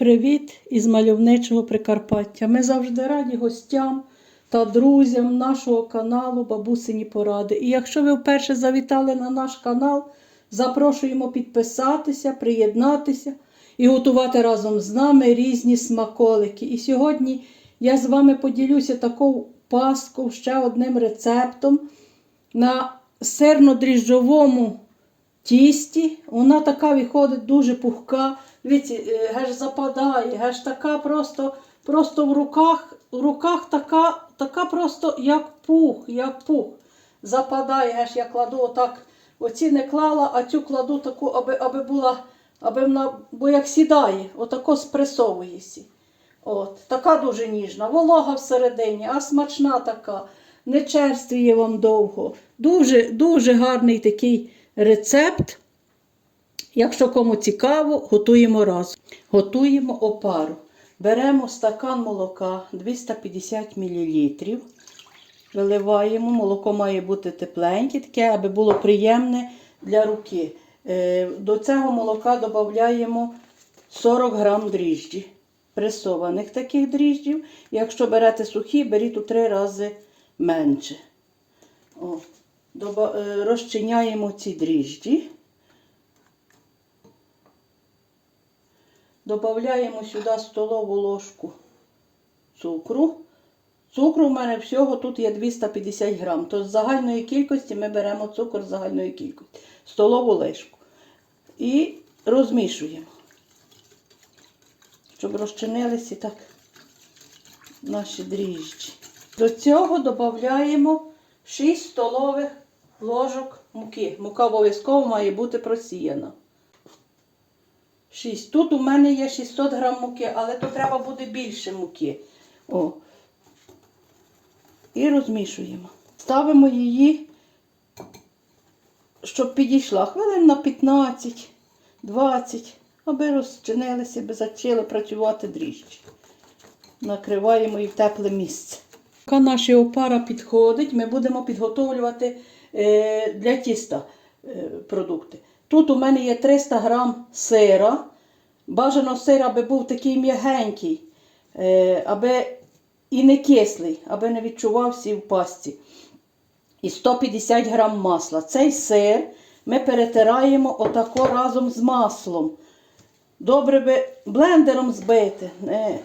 Привіт із мальовничого Прикарпаття. Ми завжди раді гостям та друзям нашого каналу Бабусині Поради. І якщо ви вперше завітали на наш канал, запрошуємо підписатися, приєднатися і готувати разом з нами різні смаколики. І сьогодні я з вами поділюся такою паскою, ще одним рецептом на сирно-дріжджовому тісті. Вона така виходить дуже пухка. Дивіться, е, геш западає, геш така просто, просто в руках, в руках така, така просто як пух, як пух. Западає, геш я кладу отак. Оці не клала, а цю кладу таку, аби, аби була, аби вона, бо як сідає, отако спресовується. От, така дуже ніжна, волога всередині, а смачна така, не черствіє вам довго. Дуже, дуже гарний такий рецепт. Якщо кому цікаво, готуємо разом. Готуємо опару. Беремо стакан молока 250 мл. Виливаємо, молоко має бути тепленьке, таке, аби було приємне для руки. Е, До цього молока додаємо 40 грам дріжджі, пресованих таких дріжджів. Якщо берете сухі, беріть у три рази менше. О, е, Розчиняємо ці дріжджі. Додаємо сюди столову ложку цукру. Цукру в мене всього тут є 250 грам. То з загальної кількості ми беремо цукор з загальної кількості. Столову ложку. І розмішуємо, щоб розчинилися так наші дріжджі. До цього додаємо 6 столових ложок муки. Мука обов'язково має бути просіяна. 6. Тут у мене є 600 грам муки, але тут треба буде більше муки. О. І розмішуємо. Ставимо її, щоб підійшла хвилин на 15, 20, аби розчинилися, аби зачали працювати дріжджі. Накриваємо її в тепле місце. Поки наша опара підходить, ми будемо підготовлювати е, для тіста е, продукти. Тут у мене є 300 грам сира. Бажано сир, аби був такий м'ягенький, е, аби і не кислий, аби не відчувався в пасті. І 150 грам масла. Цей сир ми перетираємо отако разом з маслом. Добре би блендером збити. Не,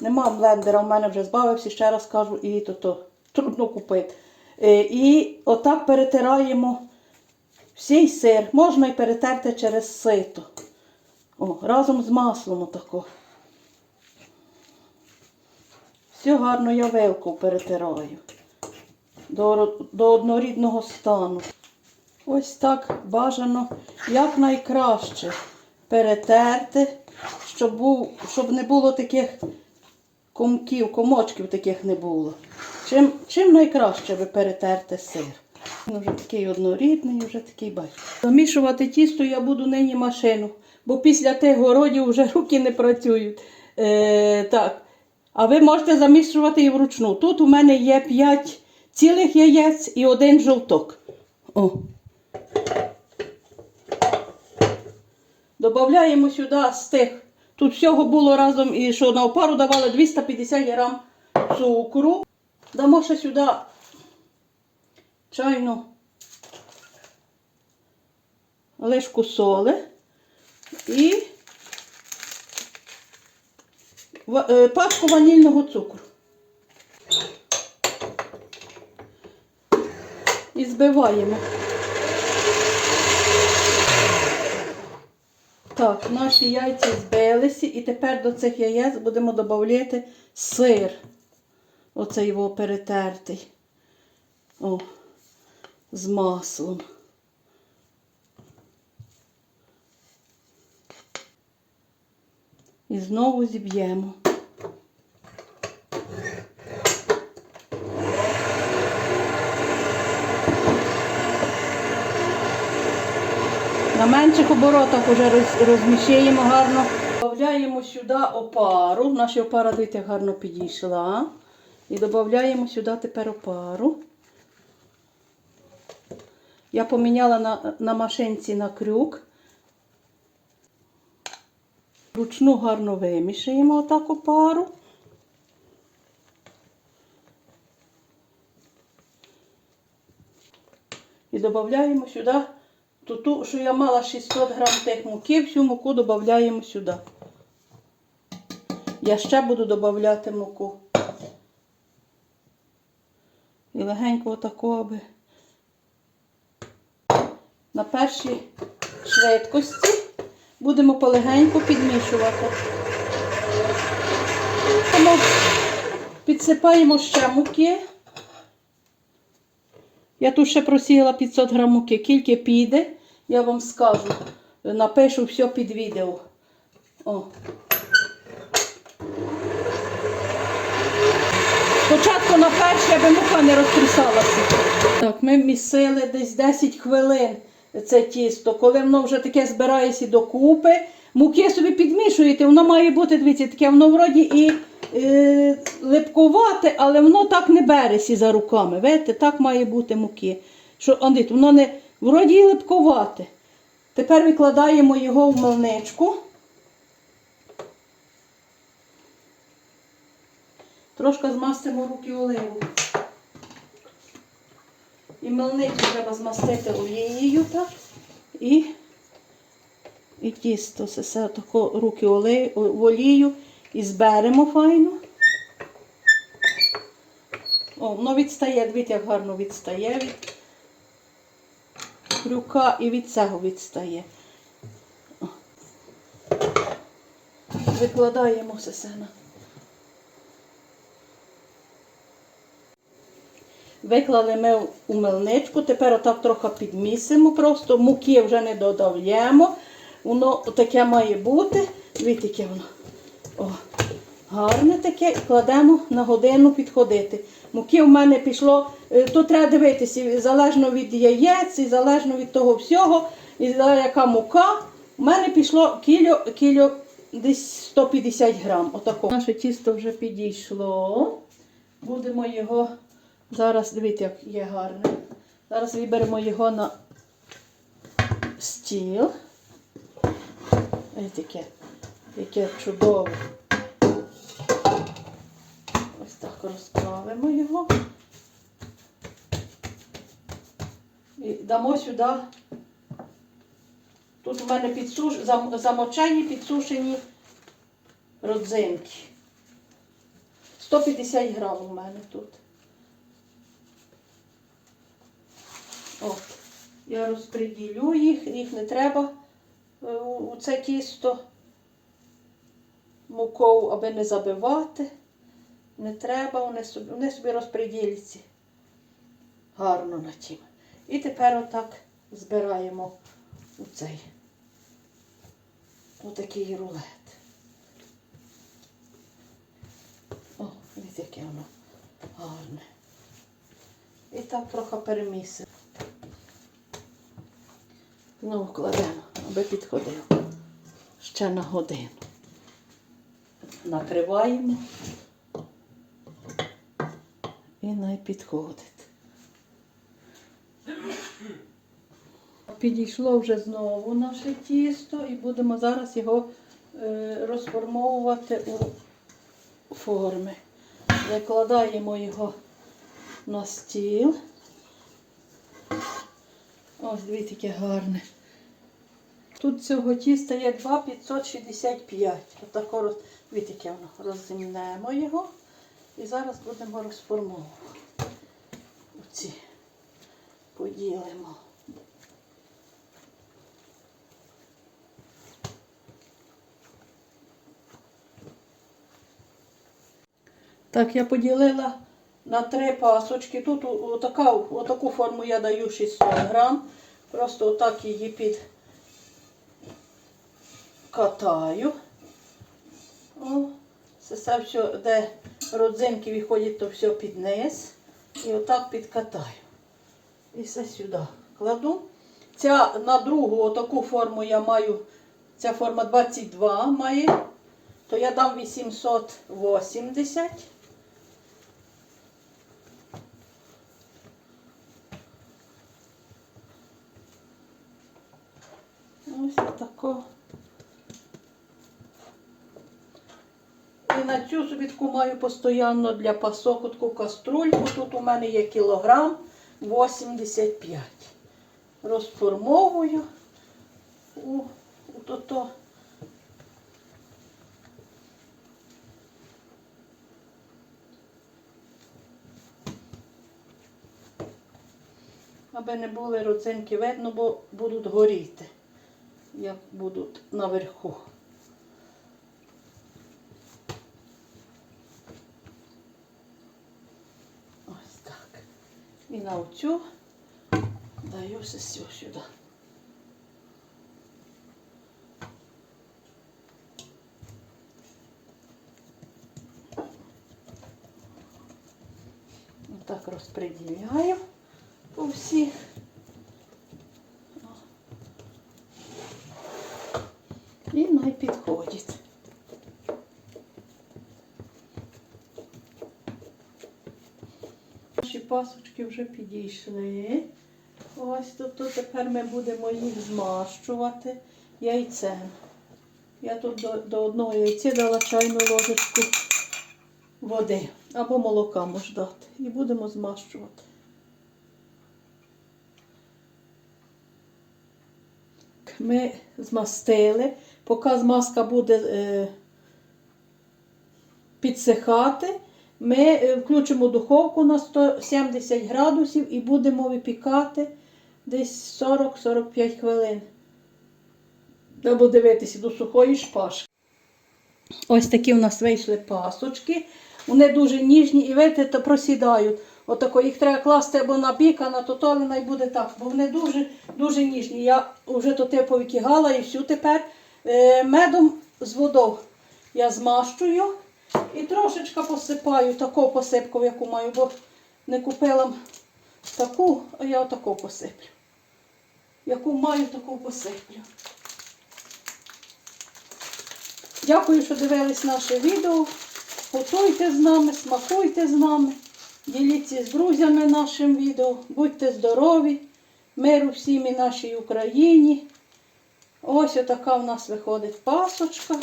Нема блендера, у мене вже збавився, ще раз кажу, і то, то трудно купити. Е, І отак перетираємо всій сир. Можна і перетерти через сито. О, разом з маслом отако. Все гарно я вилку перетираю до, до однорідного стану. Ось так бажано якнайкраще перетерти, щоб, був, щоб не було таких комків, комочків таких не було. Чим, чим найкраще ви перетерте сир. Він вже такий однорідний, вже такий бачите. Замішувати тісто я буду нині машину, бо після тих городів вже руки не працюють. Е, так. А ви можете замішувати і вручну. Тут у мене є 5 цілих яєць і один жовток. О. Добавляємо сюди з тих. Тут всього було разом, і що на опару давали 250 грам цукру. Дамо ще сюди чайну лишку соли і е, пачку ванільного цукру. І збиваємо. Так, наші яйця збилися, і тепер до цих яєць будемо додавати сир. Оцей його перетертий. О, з маслом. І знову зіб'ємо. На менших оборотах вже розміщуємо гарно. Додаємо сюди опару. Наша опара, дивіться, гарно підійшла. І додаємо сюди тепер опару. Я поміняла на, на машинці на крюк. Ручну гарно вимішаємо отаку пару. І додаємо сюди ту, ту, що я мала 600 грам тих муки, всю муку додаємо сюди. Я ще буду додати муку. І легенько отако, аби на першій швидкості будемо полегенько підмішувати. Тому підсипаємо ще муки. Я тут ще просіяла 500 грам муки. Кільки піде, я вам скажу. Напишу все під відео. О. Спочатку на перші, аби мука не розтрісалася. Так, ми місили десь 10 хвилин це тісто. Коли воно вже таке збирається докупи, муки собі підмішуєте, воно має бути, дивіться, таке, воно вроді і е, липкувате, але воно так не береться за руками. Видите, так має бути муки. Що, Андит, воно не вроді і липкувате. Тепер викладаємо його в мельничку. Трошки змастимо руки оливу. І мельницю треба змастити олією, так? І, і тісто все, тако руки олею, в олію і зберемо файно. О, воно відстає, дивіться, як гарно відстає від крюка і від цього відстає. О. Викладаємо все на. Виклали ми у мельничку, тепер отак трохи підмісимо, просто муки вже не додаємо. Воно таке має бути. Дивіться, яке воно. О, гарне таке кладемо на годину підходити. Муки в мене пішло, е, тут треба дивитися, залежно від яєць, і залежно від того всього, і яка мука. У мене пішло кіло, кіло десь 150 грам. Отако. Наше тісто вже підійшло. Будемо його. Зараз дивіться, як є гарне. Зараз виберемо його на стіл. Ось таке, яке чудове. Ось так розправимо його. І дамо сюди. Тут у мене підсуш... замочені, підсушені родзинки. 150 грам у мене тут. От. Я розподілю їх, їх не треба е, у це тісто мукою, аби не забивати. Не треба, вони собі, вони собі розподіляться гарно на тім. І тепер отак збираємо у цей отакий рулет. О, дивіться, яке воно гарне. І так трохи перемісимо. Ну, кладемо, аби підходив. Ще на годину. Накриваємо і най підходить. Підійшло вже знову наше тісто і будемо зараз його е, розформовувати у форми. Викладаємо його на стіл. Ось дивіться, яке гарне. Тут цього тіста є 2,565. Отако роз... дивіться, яке воно. Розімнемо його і зараз будемо розформовувати. Оці поділимо. Так, я поділила на три пасочки. Тут отака, отаку форму я даю 600 грам. Просто отак її під катаю. О, це все, все, де родзинки виходять, то все під низ. І отак підкатаю. І все сюди кладу. Ця на другу отаку форму я маю, ця форма 22 має, то я дам 880. Ось тако. І на цю таку маю постійно для пасок таку каструльку. Тут у мене є кілограм 85. Розформовую у, у то-то. Аби не були родзинки видно, бо будуть горіти, як будуть наверху. Ось так. І на оцю даю все сюди. Отак розподіляю по всіх. І най підходить. Наші пасочки вже підійшли. Ось тут, тепер ми будемо їх змащувати яйцем. Я тут до, до одного яйця дала чайну ложечку води або молока можна дати. І будемо змащувати. Ми змастили, поки змазка буде е, підсихати, ми е, включимо духовку на 170 градусів і будемо випікати десь 40-45 хвилин. Треба дивитися до сухої шпажки. Ось такі у нас вийшли пасочки. Вони дуже ніжні і видите, то просідають. Отако їх треба класти або на бік, а на тоталина і буде так, бо вони дуже дуже ніжні. Я вже то те повикигала і всю тепер е, медом з водою я змащую і трошечки посипаю таку посипку, яку маю, бо не купила таку, а я отаку посиплю. Яку маю, таку посиплю. Дякую, що дивились наше відео. Готуйте з нами, смакуйте з нами, діліться з друзями нашим відео, будьте здорові, миру всім і нашій Україні. Ось отака в нас виходить пасочка.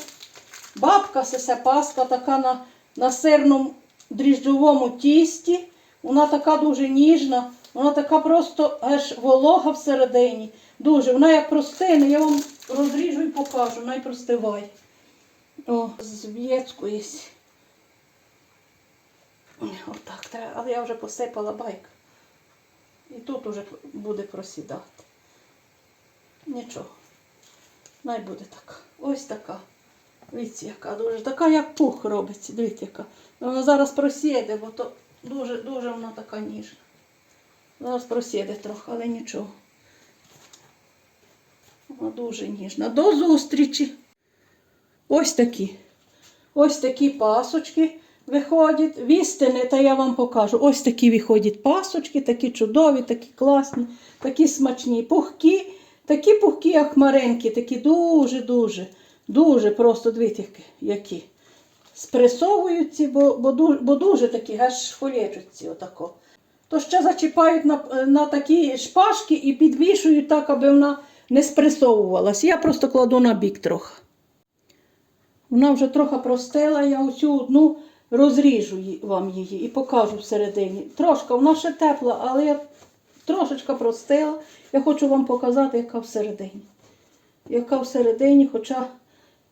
Бабка сесе паска така на, на сирному дріжджовому тісті. Вона така дуже ніжна, вона така просто аж волога всередині. Дуже. Вона як простине, я вам розріжу і покажу, найпростивай. О, з в'єцької. Отак треба, але я вже посипала байк. І тут уже буде просідати. Нічого. Най буде така. Ось така. Дивіться, яка дуже. Така, як пух робиться. Дивіться, яка. Вона зараз просіде, бо то дуже, дуже вона така ніжна. Зараз просіде трохи, але нічого. Вона дуже ніжна. До зустрічі! Ось такі. Ось такі пасочки виходять. Вістини, та я вам покажу. Ось такі виходять пасочки, такі чудові, такі класні, такі смачні, пухкі, такі пухкі, як хмаринки, такі дуже-дуже, дуже просто дивіться, які. Спресовуються, бо, бо, дуже, бо дуже такі, аж холєчуться отако. То ще зачіпають на, на такі шпажки і підвішують так, аби вона не спресовувалась. Я просто кладу на бік трохи. Вона вже трохи простила, я оцю одну розріжу вам її і покажу всередині. Трошки, вона ще тепла, але я трошечка простила. Я хочу вам показати, яка всередині. Яка всередині, хоча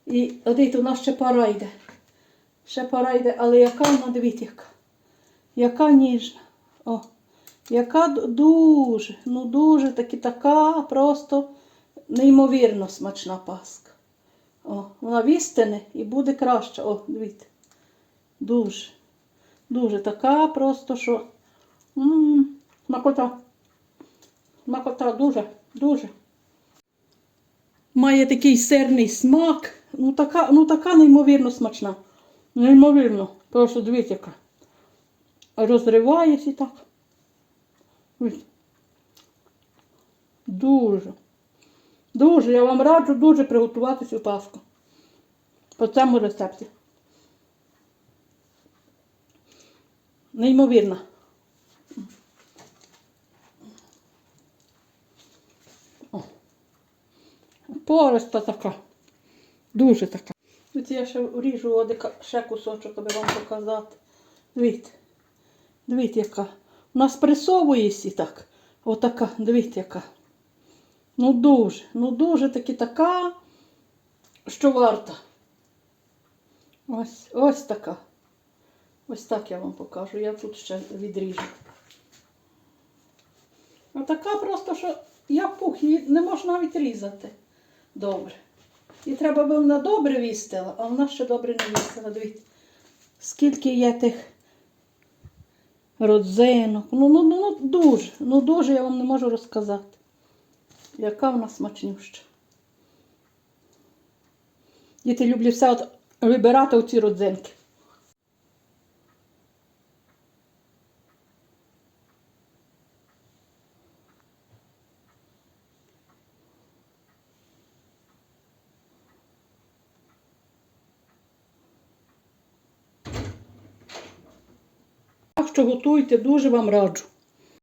і дивіться, у нас ще пара йде. Ще пара йде, але яка вона, дивіться, яка. Яка ніжна. О, яка дуже, ну дуже таки така просто неймовірно смачна паска. О, вона вістине і буде краще. О, дивіться. Дуже. Дуже така просто, що. М, Смакота. Смакота дуже, дуже. Має такий сирний смак. Ну така, ну така неймовірно смачна. Неймовірно. Просто дивіться яка. Розривається так. Дуже. Дуже, я вам раджу дуже приготувати цю паску. По цьому рецепті. Неймовірно. О. Пориста така. Дуже така. От я ще ріжу одика, ще кусочок, аби вам показати. Дивіться. Дивіться, яка. У нас пресовується так. Отака, дивіться, яка. Ну дуже, ну дуже таки така, що варта. Ось, ось така. Ось так я вам покажу. Я тут ще відріжу. Отака просто, що як пух, її не можна навіть різати. Добре. І треба би вона добре вістила, а вона ще добре не вістила. Дивіться, скільки є тих родзинок. Ну, ну, ну, ну дуже, ну дуже я вам не можу розказати. Яка вона смачнюща. Діти люблять все от вибирати оці родзинки. Готуйте, дуже вам раджу.